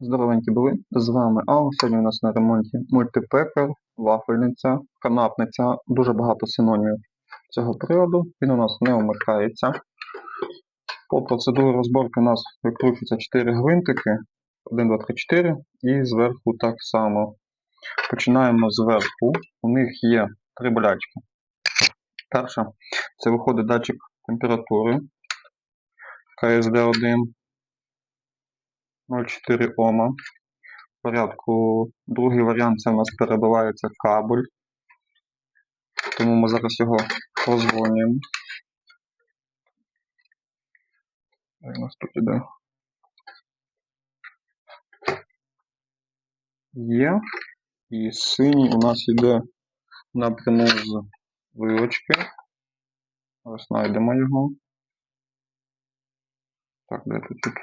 Здоровенькі були, з вами Ал. Сьогодні у нас на ремонті мультипекар, вафельниця, канапниця, дуже багато синонімів цього приладу. Він у нас не вмикається. По процедурі розборки у нас викручуються 4 гвинтики, 1, 2, 3, 4, і зверху так само. Починаємо зверху. У них є три болячки. Перша це виходить датчик температури КСД1 0,4 Ома. В порядку другий варіант це у нас перебивається кабель. Тому ми зараз його прозвонюємо. У нас тут іде? Є. І синій у нас йде напряму з вилочки. Ось знайдемо його. Так, де тут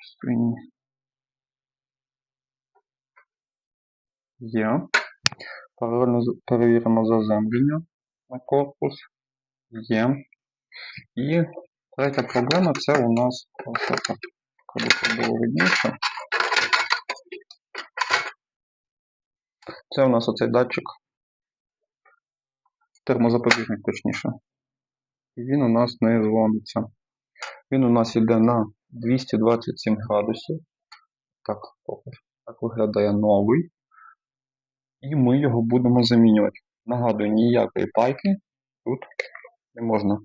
тут? Є. Паралельно перевіримо заземлення на корпус. Є. І третя проблема це у нас так, коли було видніше. Це у нас оцей датчик. Термозапобіжник, точніше. І він у нас не дзвониться. Він у нас йде на 227 градусів. Так, так виглядає новий. І ми його будемо замінювати. Нагадую, ніякої пайки тут не можна.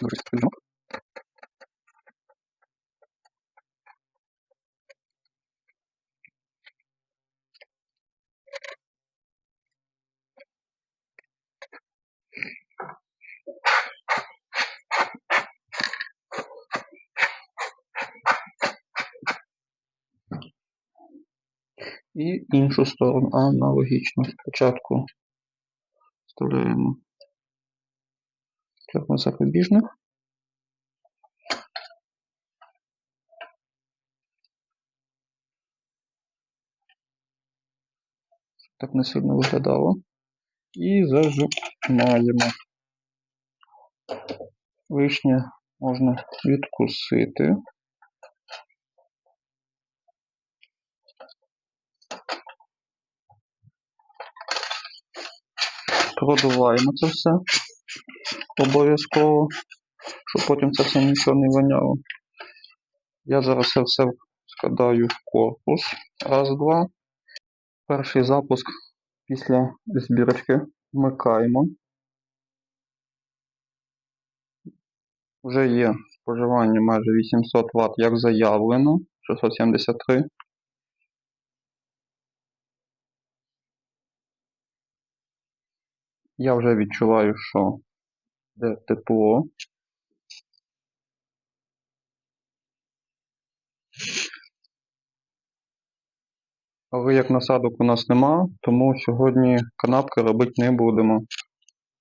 Дуже сильно. І іншу сторону аналогічно. Спочатку вставляємо термозапобіжник. Так не сильно виглядало. І зажимаємо. Лишнє можна відкусити. Продуваємо це все обов'язково, щоб потім це все нічого не воняло. Я зараз це все складаю в корпус. Раз, два. Перший запуск після збірочки вмикаємо. Вже є споживання майже 800 Вт, як заявлено, 673. Я вже відчуваю, що де тепло. Але як насадок у нас нема, тому сьогодні канапки робити не будемо.